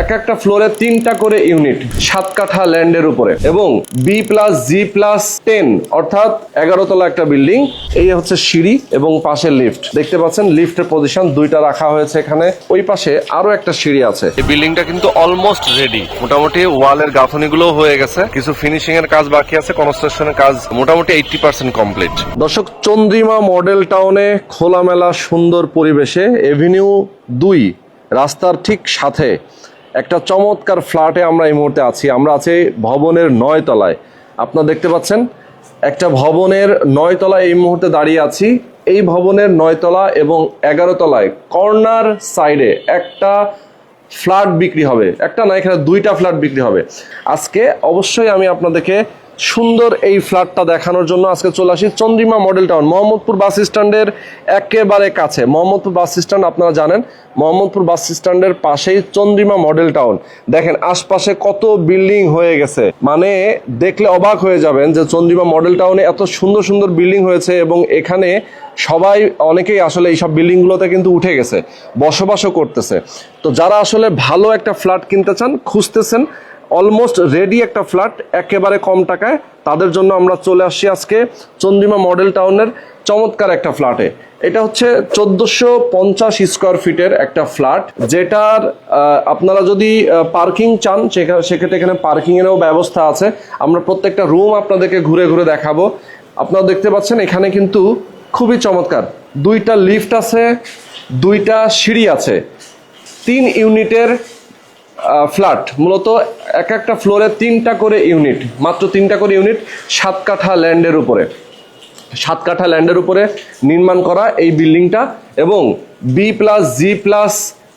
এক একটা ফ্লোরে তিনটা করে ইউনিট সাত কাঠা ল্যান্ডের উপরে। এবং B plus G plus ten অর্থাৎ এগারো তলা একটা বিল্ডিং এই হচ্ছে সিঁড়ি এবং পাশে লিফট দেখতে পাচ্ছেন লিফটের পজিশন দুইটা রাখা হয়েছে এখানে। ওই পাশে আরও একটা সিঁড়ি আছে। এই বিল্ডিংটা কিন্তু অলমোস্ট রেডি মোটামুটি ওয়ালের গাঁথনিগুলো হয়ে গেছে। কিছু ফিনিশিং এর কাজ বাকি আছে কনস্ট্রাকশনের কাজ মোটামুটি এইটটি পার্সেন্ট কমপ্লিট দর্শক চন্দ্রিমা মডেল টাউনে খোলামেলা সুন্দর পরিবেশে এভিনিউ দুই রাস্তার ঠিক সাথে। একটা চমৎকার ফ্ল্যাটে আমরা এই মুহূর্তে আছি। আমরা আছি ভবনের নয় তলায় আপনারা দেখতে পাচ্ছেন, একটা ভবনের নয় তলায় এই মুহূর্তে দাঁড়িয়ে আছি। এই ভবনের নয়তলা এবং এগারো তলায় কর্নার সাইডে একটা ফ্ল্যাট বিক্রি হবে। একটা না, এখানে দুইটা ফ্ল্যাট বিক্রি হবে। আজকে অবশ্যই আমি আপনাদেরকে সুন্দর এই ফ্ল্যাটটা দেখানোর জন্য আজকে চলে আসি Chandrima model town, Mohammadpur bus স্ট্যান্ডের একেবারে কাছে। মোহাম্মদপুর বাস স্ট্যান্ড আপনারা জানেন, মোহাম্মদপুর বাস স্ট্যান্ডের পাশেই চন্দ্রিমা মডেল টাউন। দেখেন, আশপাশে কত বিল্ডিং হয়ে গেছে। মানে দেখলে অবাক হয়ে যাবেন যে চন্দ্রিমা মডেল টাউনে এত সুন্দর সুন্দর বিল্ডিং হয়েছে এবং এখানে সবাই অনেকেই আসলে এইসব বিল্ডিংগুলোতে কিন্তু উঠে গেছে, বসবাসও করতেছে। তো যারা আসলে ভালো একটা ফ্ল্যাট কিনতে চান, খুঁজতেছেন অলমোস্ট রেডি একটা ফ্ল্যাট, একেবারে কম টাকায়। তাদের জন্য আমরা চলে আসছি আজকে চন্দ্রিমা মডেল টাউনের চমৎকার একটা ফ্ল্যাটে। এটা হচ্ছে চোদ্দোশো পঞ্চাশ স্কোয়ার ফিটের একটা ফ্ল্যাট, যেটার আপনারা যদি পার্কিং চান সেক্ষেত্রে এখানে পার্কিংয়েরও ব্যবস্থা আছে। আমরা প্রত্যেকটা রুম আপনাদেরকে ঘুরে ঘুরে দেখাবো। আপনারা দেখতে পাচ্ছেন এখানে কিন্তু খুবই চমৎকার। দুইটা লিফট আছে, দুইটা সিঁড়ি আছে। তিন ইউনিটের ফ্ল্যাট। মূলত এক একটা ফ্লোরে তিনটা করে ইউনিট, মাত্র তিনটা করে ইউনিট সাত কাঠা ল্যান্ডের উপরে। সাত কাঠা ল্যান্ডের উপরে নির্মাণ করা এই বিল্ডিংটা এবং B plus G plus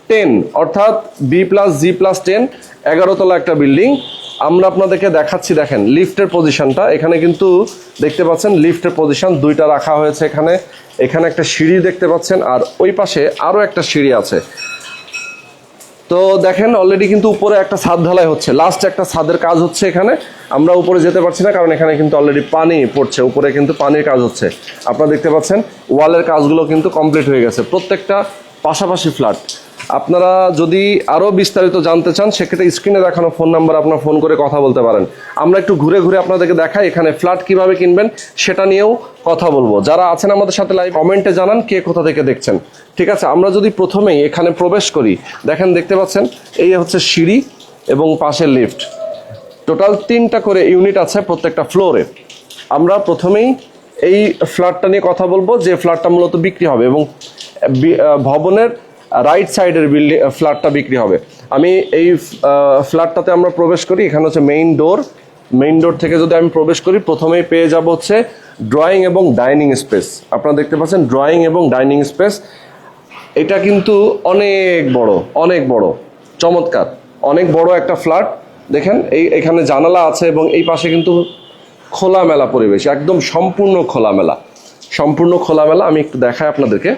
ten অর্থাৎ B plus G plus ten এগারোতলা একটা বিল্ডিং। আমরা আপনাদেরকে দেখাচ্ছি, দেখেন, লিফটের পজিশনটা এখানে কিন্তু দেখতে পাচ্ছেন, লিফটের পজিশন দুইটা রাখা হয়েছে এখানে। এখানে একটা সিঁড়ি দেখতে পাচ্ছেন, আর ওই পাশে আরও একটা সিঁড়ি আছে। তো দেখেন অলরেডি কিন্তু উপরে একটা ছাদ ঢালাই হচ্ছে। লাস্ট একটা ছাদের কাজ হচ্ছে এখানে। আমরা উপরে যেতে পারছি না, কারণ এখানে কিন্তু অলরেডি পানি পড়ছে। উপরে কিন্তু পানির কাজ হচ্ছে। আপনারা দেখতে পাচ্ছেন, ওয়ালের কাজগুলো কিন্তু কমপ্লিট হয়ে গেছে। প্রত্যেকটা পাশাপাশি ফ্ল্যাট আপনারা যদি আরও বিস্তারিত জানতে চান, সেক্ষেত্রে স্ক্রিনে দেখানো ফোন নাম্বার আপনার ফোন করে কথা বলতে পারেন। আমরা একটু ঘুরে ঘুরে আপনাদেরকে দেখাই এখানে ফ্ল্যাট কীভাবে কিনবেন, সেটা নিয়েও কথা বলব। যারা আছেন আমাদের সাথে লাইভ কমেন্টে জানান কে কোথা থেকে দেখছেন। ঠিক আছে, আমরা যদি প্রথমেই এখানে প্রবেশ করি, দেখেন দেখতে পাচ্ছেন, এই হচ্ছে সিঁড়ি এবং পাশের লিফট টোটাল তিনটা করে ইউনিট আছে প্রত্যেকটা ফ্লোরে আমরা প্রথমেই এই ফ্ল্যাটটা নিয়ে কথা বলব, যে ফ্ল্যাটটা মূলত বিক্রি হবে এবং ভবনের রাইট সাইডের বিল্ডিং ফ্ল্যাটটা বিক্রি হবে। আমি এই ফ্ল্যাটটাতে আমরা প্রবেশ করি, এখানে হচ্ছে মেইন ডোর মেইন ডোর থেকে যদি আমি প্রবেশ করি, প্রথমেই পেয়ে যাব হচ্ছে ড্রয়িং এবং ডাইনিং স্পেস আপনারা দেখতে পাচ্ছেন ড্রয়িং এবং ডাইনিং স্পেস এটা কিন্তু অনেক বড় অনেক বড়, চমৎকার। অনেক বড় একটা ফ্ল্যাট দেখেন, এই, এখানে জানালা আছে এবং এই পাশে কিন্তু খোলামেলা পরিবেশ, একদম সম্পূর্ণ খোলামেলা। সম্পূর্ণ খোলামেলা, আমি একটু দেখাই আপনাদেরকে।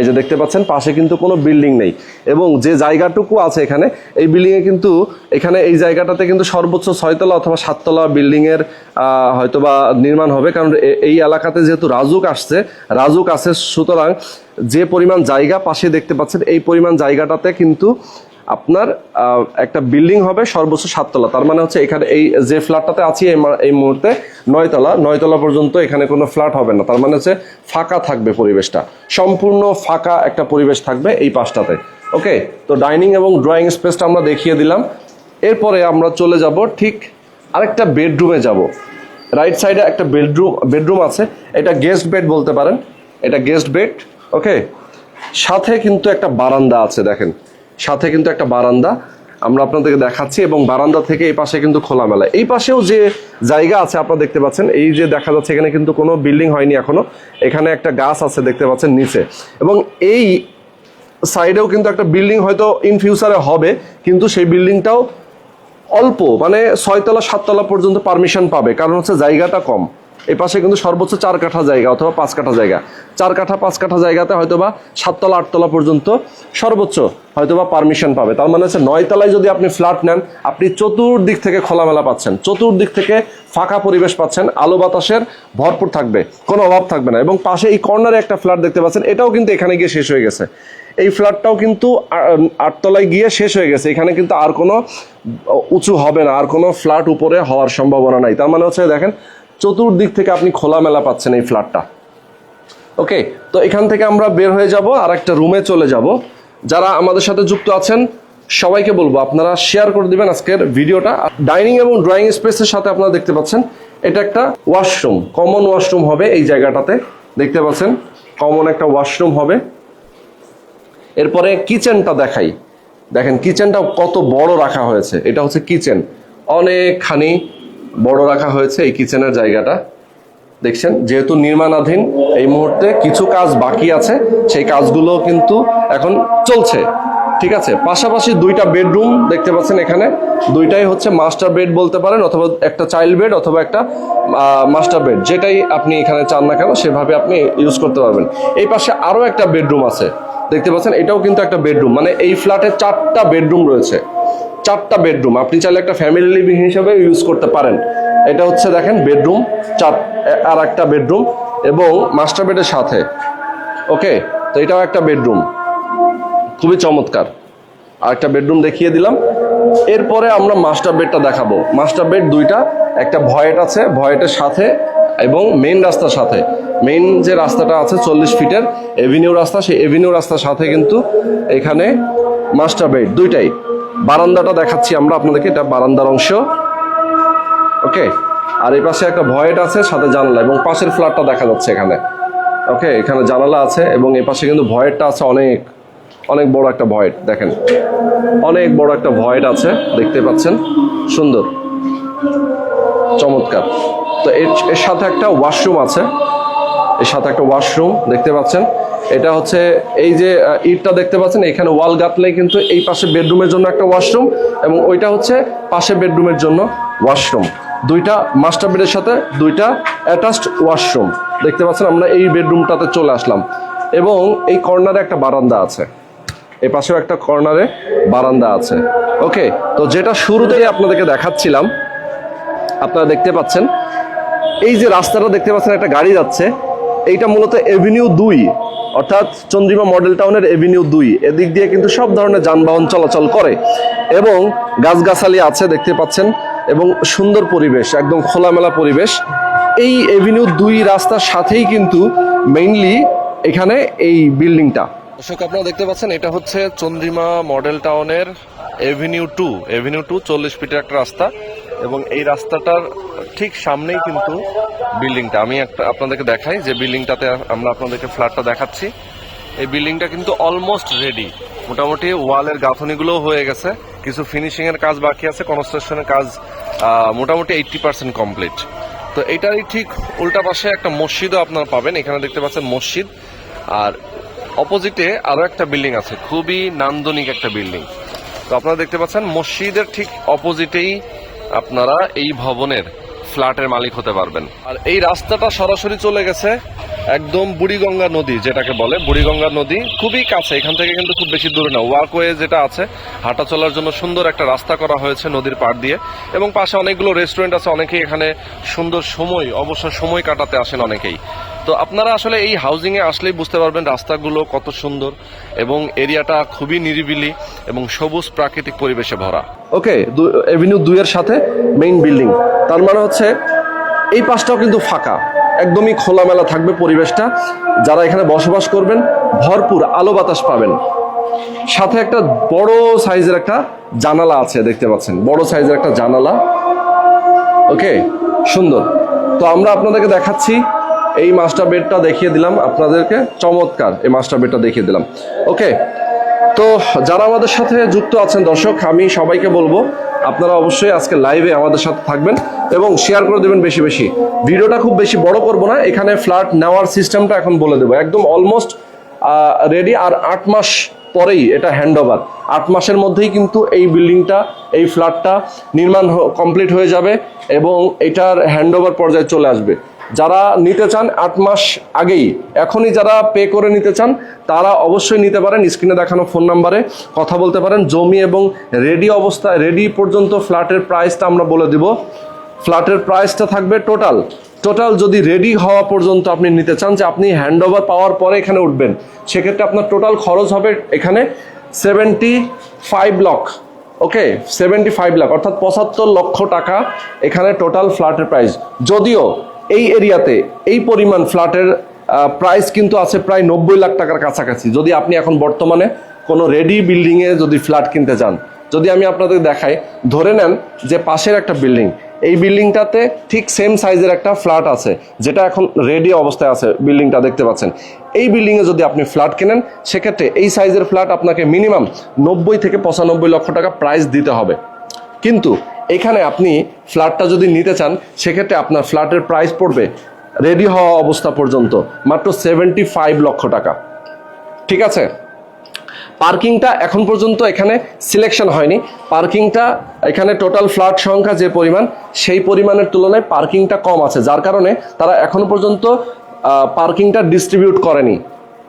এই যে দেখতে পাচ্ছেন, পাশে কিন্তু কোনো বিল্ডিং নেই। এবং যে জায়গাটুকু আছে এখানে, এই বিল্ডিংয়ে কিন্তু এখানে এই জায়গাটাতে কিন্তু সর্বোচ্চ ছয়তলা অথবা সাততলা বিল্ডিংয়ের হয়তো বা নির্মাণ হবে। কারণ এই এলাকাতে যেহেতু রাজুক আসছে, রাজুক আছে সুতরাং যে পরিমাণ জায়গা পাশে দেখতে পাচ্ছেন, এই পরিমাণ জায়গাটাতে কিন্তু আপনার একটা বিল্ডিং হবে সর্বোচ্চ সাততলা। তার মানে হচ্ছে এখানে এই যে ফ্ল্যাটটাতে আছি এই মুহূর্তে নয়তলা। নয়তলা পর্যন্ত এখানে কোনো ফ্ল্যাট হবে না। তার মানে হচ্ছে ফাঁকা থাকবে পরিবেশটা। সম্পূর্ণ ফাঁকা একটা পরিবেশ থাকবে এই পাশটাতে। ওকে? তো ডাইনিং এবং ড্রয়িং স্পেসটা আমরা দেখিয়ে দিলাম। এরপরে আমরা চলে যাব ঠিক আরেকটা বেডরুমে যাব। রাইট সাইডে একটা বেডরুম বেডরুম আছে। এটা গেস্ট বেড বলতে পারেন। এটা গেস্ট বেড ওকে? সাথে কিন্তু একটা বারান্দা আছে, দেখেন। সাথে কিন্তু একটা বারান্দা। আমরা আপনাদেরকে দেখাচ্ছি এবং বারান্দা থেকে এই পাশে কিন্তু খোলামেলা। এই পাশেও যে জায়গা আছে আপনারা দেখতে পাচ্ছেন, এই যে দেখা যাচ্ছে এখানে কিন্তু কোনো বিল্ডিং হয়নি এখনও। এখানে একটা গাছ আছে দেখতে পাচ্ছেন নিচে। এবং এই সাইডেও কিন্তু একটা বিল্ডিং হয়তো ইন ফিউচারে হবে, কিন্তু সেই বিল্ডিংটাও অল্প মানে ছয়তলা, সাততলা পর্যন্ত পারমিশন পাবে, কারণ হচ্ছে জায়গাটা কম। এই পাশে কিন্তু সর্বোচ্চ চার কাঠা জায়গা অথবা পাঁচ কাঠা জায়গা। চার কাঠা, পাঁচ কাঠা জায়গাতে হয়তোবা সাততলা, আটতলা পর্যন্ত সর্বোচ্চ হয়তোবা পারমিশন পাবে। তার মানে হচ্ছে নয় তলায় যদি আপনি ফ্ল্যাট নেন, আপনি চতুর্দিক থেকে খোলামেলা পাচ্ছেন। চতুর্দিক থেকে ফাঁকা পরিবেশ পাচ্ছেন। আলো বাতাসের ভরপুর থাকবে। কোনো অভাব থাকবে না। এবং পাশে এই কর্নারে একটা ফ্ল্যাট দেখতে পাচ্ছেন। এটাও কিন্তু এখানে গিয়ে শেষ হয়ে গেছে। এই ফ্ল্যাটটাও কিন্তু আটতলায় গিয়ে শেষ হয়ে গেছে। এখানে কিন্তু আর কোনো উঁচু হবে না। আর কোনো ফ্ল্যাট উপরে হওয়ার সম্ভাবনা নাই। তার মানে হচ্ছে দেখেন চতুর্দিক থেকে আপনি খোলামেলা পাচ্ছেন এই ফ্ল্যাটটা। ওকে, তো এখান থেকে আমরা বের হয়ে যাব আর একটা রুমে চলে যাব। যারা আমাদের সাথে যুক্ত আছেন, সবাইকে বলব, আপনারা শেয়ার করে দিবেন আজকের ভিডিওটা। ডাইনিং এবং ড্রয়িং স্পেসের সাথে আপনারা দেখতে পাচ্ছেন, এটা একটা ওয়াশরুম কমন ওয়াশরুম হবে এই জায়গাটাতে। দেখতে পাচ্ছেন কমন একটা ওয়াশরুম হবে। এরপরে কিচেনটা দেখাই। দেখেন কিচেনটা কত বড় রাখা হয়েছে। এটা হচ্ছে কিচেন অনেকখানি বড় রাখা হয়েছে এই কিচেনের জায়গাটা। দেখছেন, যেহেতু নির্মাণাধীন এই মুহূর্তে কিছু কাজ বাকি আছে, সেই কাজগুলো কিন্তু এখন চলছে। ঠিক আছে? পাশাপাশি দুইটা বেডরুম দেখতে পাচ্ছেন এখানে। দুইটাই হচ্ছে মাস্টার বেড বলতে পারেন, অথবা একটা চাইল্ড বেড অথবা একটা মাস্টার বেড। যেটাই আপনি এখানে চান না কেন, সেভাবে আপনি ইউজ করতে পারবেন। এই পাশে আরও একটা বেডরুম আছে। দেখতে পাচ্ছেন, এটাও কিন্তু একটা বেডরুম। মানে এই ফ্ল্যাটে চারটা বেডরুম রয়েছে। চারটা বেডরুম। আপনি চাইলে একটা ফ্যামিলি লিভিং হিসেবে ইউজ করতে পারেন। এটা হচ্ছে দেখেন বেডরুম, চার আর একটা বেডরুম এবং মাস্টার বেডের সাথে। ওকে তো এটাও একটা বেডরুম। খুবই চমৎকার। আর একটা বেডরুম দেখিয়ে দিলাম। এরপরে আমরা মাস্টার বেডটা দেখাবো। মাস্টার বেড দুইটা, একটা ভয়েট আছে ভয়েটের সাথে এবং মেইন রাস্তার সাথে। মেইন যে রাস্তাটা আছে চল্লিশ ফিটের এভিনিউ রাস্তা, সেই এভিনিউ রাস্তার সাথে কিন্তু এখানে মাস্টার বেড দুইটাই। বারান্দাটা দেখাচ্ছি আমরা আপনাদেরকে, এটা বারান্দার অংশ। ওকে? আর এই পাশে একটা ভয়েট আছে, সাথে জানালা, এবং পাশের ফ্ল্যাটটা দেখা যাচ্ছে এখানে। ওকে? এখানে জানালা আছে, এবং এই পাশে কিন্তু ভয়েটটা আছে অনেক অনেক বড় একটা ভয়েট দেখেন। অনেক বড় একটা ভয়েট আছে, দেখতে পাচ্ছেন? সুন্দর। চমৎকার। তো এর এর সাথে একটা ওয়াশরুম আছে এর সাথে একটা ওয়াশরুম দেখতে পাচ্ছেন। এটা হচ্ছে এই যে ইটটা দেখতে পাচ্ছেন, এখানে ওয়াল গাঁথলেই কিন্তু এই পাশে বেডরুমের জন্য একটা ওয়াশরুম এবং ওইটা হচ্ছে পাশে বেডরুমের জন্য ওয়াশরুম দুইটা মাস্টার বেডের সাথে দুইটা অ্যাটাচড ওয়াশরুম দেখতে পাচ্ছেন, আমরা এই বেডরুমটাতে চলে আসলাম। এবং এই কর্নারে একটা বারান্দা আছে। এই পাশেও একটা কর্নারে বারান্দা আছে। ওকে, তো যেটা শুরুতেই আপনাদেরকে দেখাচ্ছিলাম, আপনারা দেখতে পাচ্ছেন, এই যে রাস্তাটা দেখতে পাচ্ছেন, একটা গাড়ি যাচ্ছে। এইটা মূলত এভিনিউ দুই, অর্থাৎ চন্দ্রিমা মডেল টাউনের এভিনিউ দুই। এদিক দিয়ে কিন্তু সব ধরনের যানবাহন চলাচল করে এবং গাছগাছালি আছে, দেখতে পাচ্ছেন, এবং সুন্দর পরিবেশ, একদম খোলামেলা পরিবেশ। এই এভিনিউ দুই রাস্তার সাথেই কিন্তু মেইনলি এখানে এই বিল্ডিংটা। দর্শক, আপনারা দেখতে পাচ্ছেন, এটা হচ্ছে চন্দ্রিমা মডেল টাউনের এভিনিউ টু এভিনিউ টু চল্লিশ ফিটের একটা রাস্তা। এবং এই রাস্তাটার ঠিক সামনেই কিন্তু বিল্ডিংটা। আমি একটা আপনাদেরকে দেখাই যে বিল্ডিংটাতে আমরা আপনাদেরকে ফ্ল্যাটটা দেখাচ্ছি। এই বিল্ডিংটা কিন্তু অলমোস্ট রেডি মোটামুটি ওয়ালের গাঁথনিগুলোও হয়ে গেছে। কিছু ফিনিশিং এর কাজ বাকি আছে কনস্ট্রাকশনের কাজ মোটামুটি এইটটি পার্সেন্ট কমপ্লিট তো এটারই ঠিক উল্টা পাশে একটা মসজিদও আপনারা পাবেন। এখানে দেখতে পাচ্ছেন মসজিদ। আর অপোজিটে আরও একটা বিল্ডিং আছে। খুবই নান্দনিক একটা বিল্ডিং। তো আপনারা দেখতে পাচ্ছেন মসজিদের ঠিক অপোজিটেই আপনারা এই ভবনের ফ্ল্যাটের মালিক হতে পারবেন। আর এই রাস্তাটা সরাসরি চলে গেছে একদম বুড়িগঙ্গা নদী, যেটাকে বলে বুড়িগঙ্গা নদী। খুবই কাছে, এখান থেকে কিন্তু খুব বেশি দূরে না। ওয়াকওয়ে যেটা আছে, হাঁটা চলার জন্য সুন্দর একটা রাস্তা করা হয়েছে নদীর পাড় দিয়ে। এবং পাশে অনেকগুলো রেস্টুরেন্ট আছে, অনেকেই এখানে সুন্দর সময়, অবসর সময় কাটাতে আসেন অনেকেই। তো আপনারা আসলে এই হাউজিং এ আসলেই বুঝতে পারবেন রাস্তাগুলো কত সুন্দর এবং এরিয়াটা খুবই নিরিবিলি এবং সবুজ প্রাকৃতিক পরিবেশে ভরা। ওকে এভিনিউ দুইয়ের সাথে মেইন বিল্ডিং তার মানে হচ্ছে এই পাশটাও কিন্তু ফাঁকা। একদমই খোলামেলা থাকবে পরিবেশটা। যারা এখানে বসবাস করবেন, ভরপুর আলো বাতাস পাবেন। সাথে একটা বড় সাইজের একটা জানালা আছে, দেখতে পাচ্ছেন। বড় সাইজের একটা জানালা। ওকে, সুন্দর। তো আমরা আপনাদেরকে দেখাচ্ছি এই মাস্টার বেডটা দেখিয়ে দিলাম আপনাদেরকে। চমৎকার, এই মাস্টার বেডটা দেখিয়ে দিলাম। ওকে তো যারা আমাদের সাথে যুক্ত আছেন, দর্শক, আমি সবাইকে বলব, আপনারা অবশ্যই আজকে লাইভে আমাদের সাথে থাকবেন এবং শেয়ার করে দেবেন বেশি বেশি। ভিডিওটা খুব বেশি বড় করব না, এখানে ফ্ল্যাট নেওয়ার সিস্টেমটা এখন বলে দেবো। একদম অলমোস্ট রেডি আর আট মাস পরেই এটা হ্যান্ড ওভার আট মাসের মধ্যেই কিন্তু এই বিল্ডিংটা এই ফ্ল্যাটটা নির্মাণ কমপ্লিট হয়ে যাবে এবং এটার হ্যান্ড ওভার পর্যায়ে চলে আসবে। যারা নিতে চান আট মাস আগেই, এখনই যারা পে করে নিতে চান, তারা অবশ্যই নিতে পারেন। স্ক্রিনে দেখানো ফোন নাম্বারে কথা বলতে পারেন। জমি এবং রেডি অবস্থায় রেডি পর্যন্ত ফ্ল্যাটের প্রাইসটা আমরা বলে দিব। ফ্ল্যাটের প্রাইসটা থাকবে টোটাল টোটাল যদি রেডি হওয়া পর্যন্ত আপনি নিতে চান, যে আপনি হ্যান্ড ওভার পাওয়ার পরে এখানে উঠবেন, সেক্ষেত্রে আপনার টোটাল খরচ হবে এখানে সেভেন্টি ফাইভ লক্ষ ওকে সেভেন্টি ফাইভ লাখ অর্থাৎ পঁচাত্তর লক্ষ টাকা এখানে টোটাল ফ্ল্যাটের প্রাইস যদিও এই এরিয়াতে এই পরিমাণ ফ্ল্যাটের প্রাইস কিন্তু আছে প্রায় নব্বই লাখ টাকার কাছাকাছি। যদি আপনি এখন বর্তমানে কোনো রেডি বিল্ডিংয়ে যদি ফ্ল্যাট কিনতে চান, যদি আমি আপনাদের দেখাই, ধরে নেন যে পাশের একটা বিল্ডিং এই বিল্ডিংটাতে ঠিক সেম সাইজের একটা ফ্ল্যাট আছে, যেটা এখন রেডি অবস্থায় আছে বিল্ডিংটা দেখতে পাচ্ছেন। এই বিল্ডিংয়ে যদি আপনি ফ্ল্যাট কেনেন, সেক্ষেত্রে এই সাইজের ফ্ল্যাট আপনাকে মিনিমাম নব্বই থেকে পঁচানব্বই লক্ষ টাকা প্রাইস দিতে হবে। কিন্তু এখানে আপনি ফ্ল্যাটটা যদি নিতে চান, সেক্ষেত্রে আপনার ফ্ল্যাটের প্রাইস পড়বে রেডি হওয়া অবস্থা পর্যন্ত মাত্র সেভেন্টি ফাইভ লক্ষ টাকা। ঠিক আছে? পার্কিংটা এখন পর্যন্ত এখানে সিলেকশন হয়নি। পার্কিংটা, এখানে টোটাল ফ্ল্যাট সংখ্যা যে পরিমাণ, সেই পরিমাণের তুলনায় পার্কিংটা কম আছে। যার কারণে তারা এখন পর্যন্ত পার্কিংটা ডিস্ট্রিবিউট করেনি।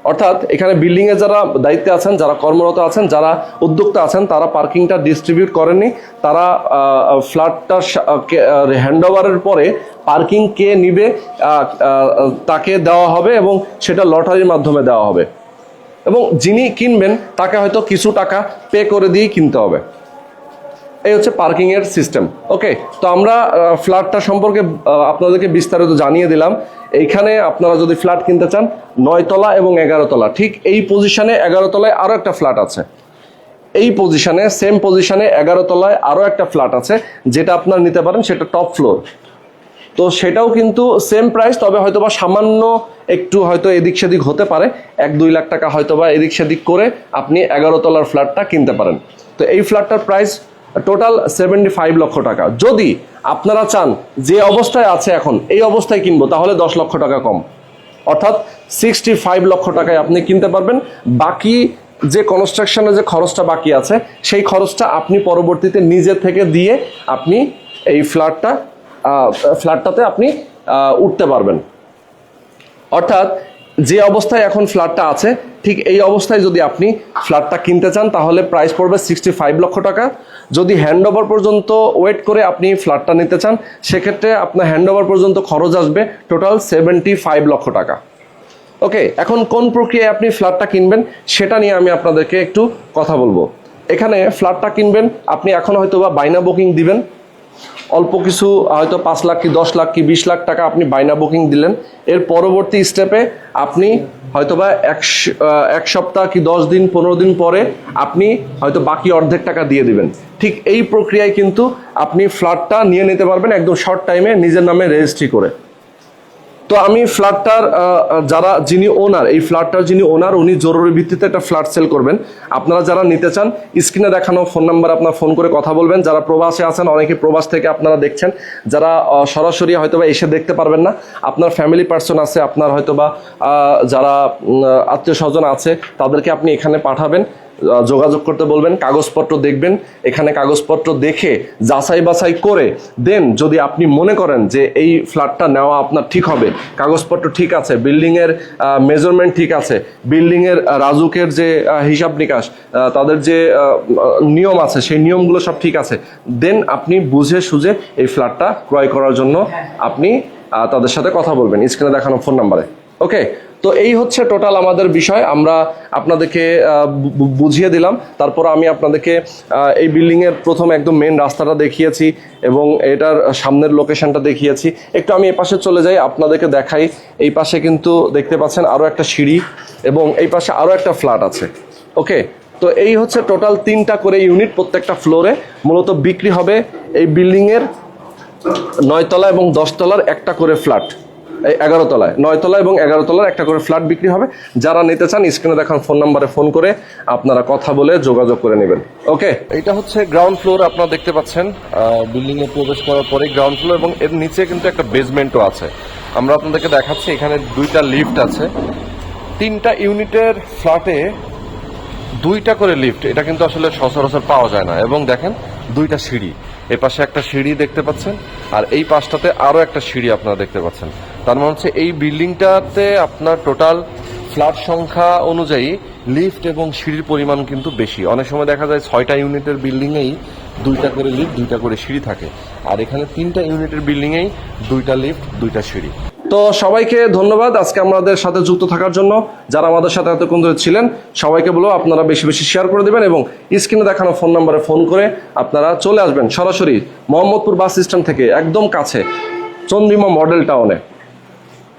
অর্থাৎ এখানে বিল্ডিংয়ে যারা দায়িত্বে আছেন, যারা কর্মরত আছেন, যারা উদ্যোক্তা আছেন, তারা পার্কিংটা ডিস্ট্রিবিউট করেননি। তারা ফ্ল্যাটটা হ্যান্ড ওভারের পরে পার্কিং কে নিবে তাকে দেওয়া হবে এবং সেটা লটারির মাধ্যমে দেওয়া হবে। এবং যিনি কিনবেন, তাকে হয়তো কিছু টাকা পে করে দিয়েই কিনতে হবে। এই হচ্ছে পার্কিং এর সিস্টেম ওকে তো আমরা ফ্ল্যাটটা সম্পর্কে আপনাদেরকে বিস্তারিত জানিয়ে দিলাম। এইখানে আপনারা যদি ফ্ল্যাট কিনতে চান, নয়তলা এবং এগারো তলা ঠিক এই পজিশনে এগারো তলায় আরও একটা ফ্ল্যাট আছে। এই পজিশনে সেম পজিশনে এগারো তলায় আরও একটা ফ্ল্যাট আছে, যেটা আপনার নিতে পারেন, সেটা টপ ফ্লোর তো সেটাও কিন্তু সেম প্রাইস তবে হয়তোবা সামান্য একটু হয়তো এদিক সেদিক হতে পারে। এক, দুই লাখ টাকা হয়তো বা এদিক সেদিক করে আপনি এগারো তলার ফ্ল্যাটটা কিনতে পারেন। তো এই ফ্ল্যাটটার প্রাইস টোটাল সেভেন্টি ফাইভ লক্ষ টাকা। যদি আপনারা চান যে অবস্থায় আছে এখন, এই অবস্থায় কিনবো, তাহলে দশ লক্ষ টাকা কম। অর্থাৎ সিক্সটি ফাইভ লক্ষ টাকায় আপনি কিনতে পারবেন। বাকি যে কনস্ট্রাকশনের যে খরচটা বাকি আছে, সেই খরচটা আপনি পরবর্তীতে নিজে থেকে দিয়ে আপনি এই ফ্ল্যাটটা ফ্ল্যাটটাতে আপনি উঠতে পারবেন। অর্থাৎ যে অবস্থায় এখন ফ্ল্যাটটা আছে, ঠিক এই অবস্থায় যদি আপনি ফ্ল্যাটটা কিনতে চান, তাহলে প্রাইস পড়বে সিক্সটি ফাইভ লক্ষ টাকা। যদি হ্যান্ড ওভার পর্যন্ত ওয়েট করে আপনি ফ্ল্যাটটা নিতে চান, সেক্ষেত্রে আপনার হ্যান্ড ওভার পর্যন্ত খরচ আসবে টোটাল সেভেন্টি ফাইভ লক্ষ টাকা। ওকে এখন কোন প্রক্রিয়ায় আপনি ফ্ল্যাটটা কিনবেন, সেটা নিয়ে আমি আপনাদেরকে একটু কথা বলব। এখানে ফ্ল্যাটটা কিনবেন, আপনি এখন হয়তো বা বাইনা বুকিং দিবেন। অল্প কিছু, হয়তো পাঁচ লাখ কি দশ লাখ কি বিশ লাখ টাকা আপনি বাইনা বুকিং দিলেন। এর পরবর্তী স্টেপে আপনি হয়তো বা এক সপ্তাহ কি দশ দিন, পনেরো দিন পরে আপনি হয়তো বাকি অর্ধেক টাকা দিয়ে দিবেন। ঠিক এই প্রক্রিয়ায় কিন্তু আপনি ফ্ল্যাটটা নিয়ে নিতে পারবেন একদম শর্ট টাইমে নিজের নামে রেজিস্ট্রি করে। তো আমি ফ্ল্যাটটার যারা যিনি ওনার এই ফ্ল্যাটটার যিনি ওনার উনি জরুরি ভিত্তিতে একটা ফ্ল্যাট সেল করবেন। আপনারা যারা নিতে চান স্ক্রিনে দেখানো ফোন নাম্বার আপনার ফোন করে কথা বলবেন। যারা প্রবাসে আছেন অনেকে প্রবাস থেকে আপনারা দেখছেন। যারা সরাসরি হয়তোবা এসে দেখতে পারবেন না আপনার ফ্যামিলি পার্সন আছে আপনার হয়তোবা আহ, যারা আত্মীয় স্বজন আছে তাদেরকে আপনি এখানে পাঠাবেন। যোগাযোগ করতে বলবেন কাগজপত্র দেখবেন এখানে কাগজপত্র দেখে যাচাই বাছাই করে দেন যদি আপনি মনে করেন যে এই ফ্ল্যাটটা নেওয়া আপনার ঠিক হবে কাগজপত্র ঠিক আছে বিল্ডিংয়ের মেজারমেন্ট ঠিক আছে বিল্ডিংয়ের রাজুকের যে হিসাব নিকাশ তাদের যে নিয়ম আছে সেই নিয়মগুলো সব ঠিক আছে দেন আপনি বুঝে সুঝে এই ফ্ল্যাটটা ক্রয় করার জন্য আপনি তাদের সাথে কথা বলবেন স্ক্রিনে দেখানো ফোন নাম্বারে। ওকে তো এই হচ্ছে টোটাল আমাদের বিষয়। আমরা আপনাদেরকে বুঝিয়ে দিলাম। তারপর আমি আপনাদেরকে এই বিল্ডিং এর প্রথম একদম মেন রাস্তাটা দেখিয়েছি এবং এটার সামনের লোকেশনটা দেখিয়েছি। একটু আমি এই পাশে চলে যাই, আপনাদেরকে দেখাই। এই পাশে কিন্তু দেখতে পাচ্ছেন আরও একটা সিঁড়ি এবং এই পাশে আরও একটা ফ্ল্যাট আছে। ওকে তো এই হচ্ছে টোটাল তিনটা করে ইউনিট প্রত্যেকটা ফ্লোরে মূলত বিক্রি হবে এই বিল্ডিং এর নয়তলা এবং দশতলার একটা করে ফ্ল্যাট এগারো তলায় নয়তলা এবং এগারো তলার একটা করে ফ্ল্যাট বিক্রি হবে। যারা নিতে চান, স্ক্রিনে দেখান ফোন নাম্বারে ফোন করে আপনারা কথা বলে যোগাযোগ করে নেবেন। ওকে? এটা হচ্ছে গ্রাউন্ড ফ্লোর আপনারা দেখতে পাচ্ছেন। বিল্ডিং এ প্রবেশ করার পরে গ্রাউন্ড ফ্লোর এবং এর নিচে কিন্তু একটা বেসমেন্টও আছে। আমরা আপনাদেরকে দেখাচ্ছি, এখানে দুইটা লিফট আছে। তিনটা ইউনিটের ফ্ল্যাটে দুইটা করে লিফট এটা কিন্তু আসলে সচরাচর পাওয়া যায় না। এবং দেখেন, দুইটা সিঁড়ি। এ পাশে একটা সিঁড়ি দেখতে পাচ্ছেন, আর এই পাশটাতে আরও একটা সিঁড়ি আপনারা দেখতে পাচ্ছেন। তার মানে হচ্ছে এই বিল্ডিংটাতে আপনার টোটাল ফ্ল্যাট সংখ্যা অনুযায়ী লিফট এবং সিঁড়ির পরিমাণ কিন্তু বেশি। অনেক সময় দেখা যায় ছয়টা ইউনিটের বিল্ডিংয়েই দুইটা করে লিফট দুইটা করে সিঁড়ি থাকে। আর এখানে তিনটা ইউনিটের বিল্ডিংয়েই দুইটা লিফট দুইটা সিঁড়ি। তো সবাইকে ধন্যবাদ আজকে আমাদের সাথে যুক্ত থাকার জন্য। যারা আমাদের সাথে এতক্ষণ ধরে ছিলেন, সবাইকে বলব আপনারা বেশি বেশি শেয়ার করে দেবেন এবং স্ক্রিনে দেখানো ফোন নাম্বারে ফোন করে আপনারা চলে আসবেন সরাসরি মোহাম্মদপুর বাস স্ট্যান্ড থেকে একদম কাছে চন্দ্রিমা মডেল টাউনে